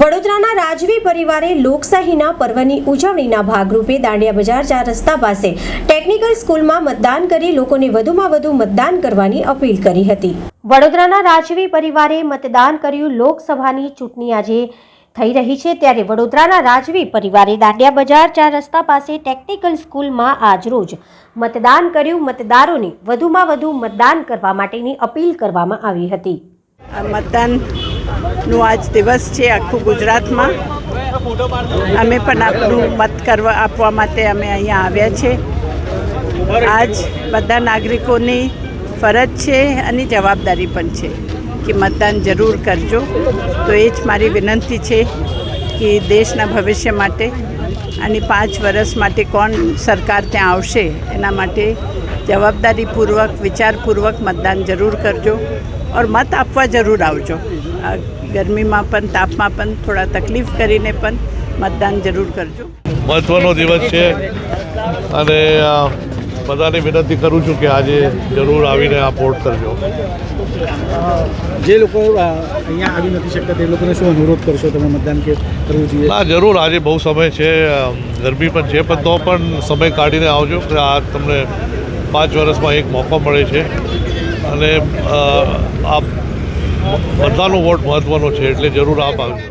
વડોદરાના રાજવી પરિવારે લોકશાહીના પર્વની ઉજવણીના ભાગરૂપે દાંડિયા બજાર ચાર રસ્તા પાસે ટેકનિકલ સ્કૂલમાં મતદાન કરી લોકોને વધુમાં વધુ મતદાન કરવાની અપીલ કરી હતી. વડોદરાના રાજવી પરિવારે મતદાન કર્યું. લોકસભાની ચૂંટણી આજે થઈ રહી છે. ત્યારે વડોદરાના રાજવી પરિવારે દાંડિયા બજાર ચાર રસ્તા પાસે ટેકનિકલ સ્કૂલમાં આજરોજ મતદાન કર્યું. મતદારોને વધુમાં વધુ મતદાન કરવા માટેની અપીલ કરવામાં આવી હતી. આ મતદાનનો આજ દિવસ છે આખું ગુજરાતમાં. અમે પણ આપણું મત કરવા, આપવા માટે અમે અહીંયા આવ્યા છે. આજ બધા નાગરિકોની ફરજ છે અને જવાબદારી પણ છે કે મતદાન જરૂર કરજો. તો એ જ મારી વિનંતી છે કે દેશના ભવિષ્ય માટે અને પાંચ વર્ષ માટે કોણ સરકાર ત્યાં આવશે એના માટે જવાબદારીપૂર્વક, વિચારપૂર્વક મતદાન જરૂર કરજો. ઓર મત આપવા જરૂર આવજો. આ ગરમીમાં પણ તાપમાં પણ થોડા તકલીફ કરીને પણ મતદાન જરૂર કરજો. મહત્ત્વનો દિવસ છે. અને બધાને વિનંતી કરું છું કે આજે જરૂર આવીને આ વોટ કરજો. જે લોકો અહીંયા આવી નથી શકતા તે લોકોને શું અનુરોધ કરશો તમે મતદાન કે કરવું જોઈએ? હા જરૂર. આજે બહુ સમય છે. ગરમી પણ છે પણ તો પણ સમય કાઢીને આવજો. આ તમને પાંચ વર્ષમાં એક મોકો મળે છે. અને આ બધાનો વોટ મહત્ત્વનો છે એટલે જરૂર આપ આવજો.